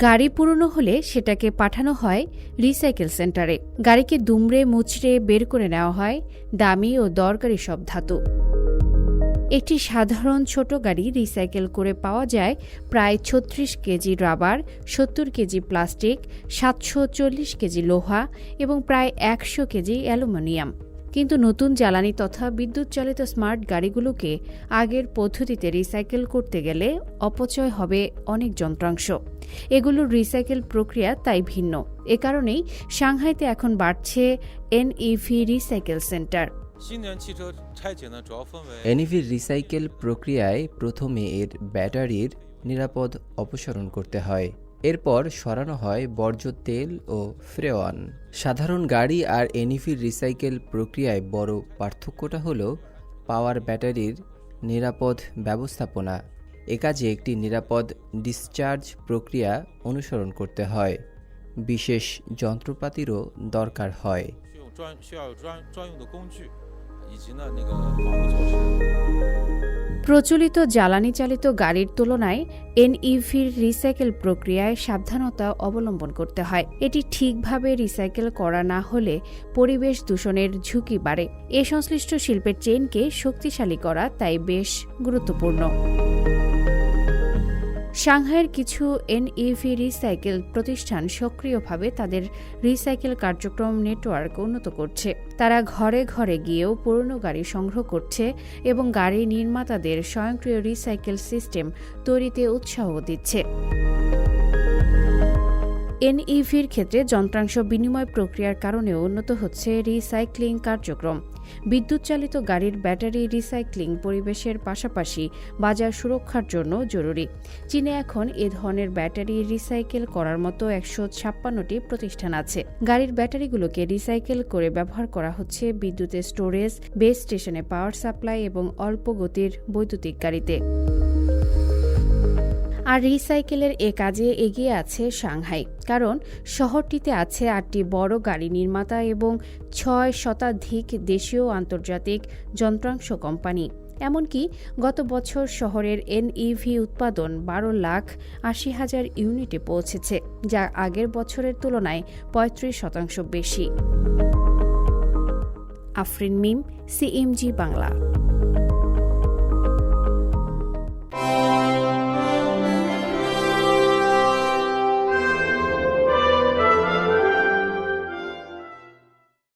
গাড়ি পুরনো হলে সেটাকে পাঠানো হয় রিসাইকেল সেন্টারে। গাড়িকে দুমড়ে মুচড়ে বের করে নেওয়া হয় দামি ও দরকারি সব ধাতু। একটি সাধারণ ছোট গাড়ি রিসাইকেল করে পাওয়া যায় প্রায় ছত্রিশ কেজি রাবার, সত্তর কেজি প্লাস্টিক, সাতশো চল্লিশ কেজি লোহা এবং প্রায় একশো কেজি অ্যালুমিনিয়াম। কিন্তু নতুন জ্বালানি তথা বিদ্যুৎ চালিত স্মার্ট গাড়িগুলোকে আগের পদ্ধতিতে রিসাইকেল করতে গেলে অপচয় হবে অনেক যন্ত্রাংশ। এগুলোর রিসাইকেল প্রক্রিয়া তাই ভিন্ন। এ কারণেই সাংহাইতে এখন বাড়ছে এনইভি রিসাইকেল সেন্টার এনইভির রিসাইকেল প্রক্রিয়ায় প্রথমে এর ব্যাটারির নিরাপদ অপসারণ করতে হয়। এরপর সরানো হয় বর্জ্য তেল ও ফ্রেওয়ান। সাধারণ গাড়ি আর এনইভির রিসাইকেল প্রক্রিয়ায় বড় পার্থক্যটা হলো পাওয়ার ব্যাটারির নিরাপদ ব্যবস্থাপনা। এ কাজে একটি নিরাপদ ডিসচার্জ প্রক্রিয়া অনুসরণ করতে হয়। বিশেষ যন্ত্রপাতিরও দরকার হয়। প্রচলিত জ্বালানি চালিত গাড়ির তুলনায় এনইভির রিসাইকেল প্রক্রিয়ায় সাবধানতা অবলম্বন করতে হয়। এটি ঠিকভাবে রিসাইকেল করা না হলে পরিবেশ দূষণের ঝুঁকি বাড়ে। এ সংশ্লিষ্ট শিল্পের চেইনকে শক্তিশালী করা তাই বেশ গুরুত্বপূর্ণ। সাংহাইয়ের কিছু এনইভি রিসাইকেল প্রতিষ্ঠান সক্রিয়ভাবে তাদের রিসাইকেল কার্যক্রম নেটওয়ার্ক উন্নত করছে। তারা ঘরে ঘরে গিয়েও পুরনো গাড়ি সংগ্রহ করছে এবং গাড়ি নির্মাতাদের স্বয়ংক্রিয় রিসাইকেল সিস্টেম তৈরিতে উৎসাহ দিচ্ছে। এনইভির ক্ষেত্রে যন্ত্রাংশ বিনিময় প্রক্রিয়ার কারণেও উন্নত হচ্ছে রিসাইক্লিং কার্যক্রম। বিদ্যুৎ চালিত গাড়ির ব্যাটারি রিসাইক্লিং পরিবেশের পাশাপাশি বাজার সুরক্ষার জন্য জরুরি। চীনে এখন এ ধরনের ব্যাটারি রিসাইকেল করার মতো একশো ছাপ্পান্নটি প্রতিষ্ঠান আছে। গাড়ির ব্যাটারিগুলোকে রিসাইকেল করে ব্যবহার করা হচ্ছে বিদ্যুতের স্টোরেজ, বেস স্টেশনে পাওয়ার সাপ্লাই এবং অল্প গতির বৈদ্যুতিক গাড়িতে। আর রিসাইকেলের এ কাজে এগিয়ে আছে সাংহাই, কারণ শহরটিতে আছে আটটি বড় গাড়ি নির্মাতা এবং ছয় শতাধিক দেশীয় আন্তর্জাতিক যন্ত্রাংশ কোম্পানি। এমনকি গত বছর শহরের এনইভি উৎপাদন বারো লাখ আশি হাজার ইউনিটে পৌঁছেছে, যা আগের বছরের তুলনায় পঁয়ত্রিশ শতাংশ বেশি। আফরিন মিম, সিএমজি বাংলা।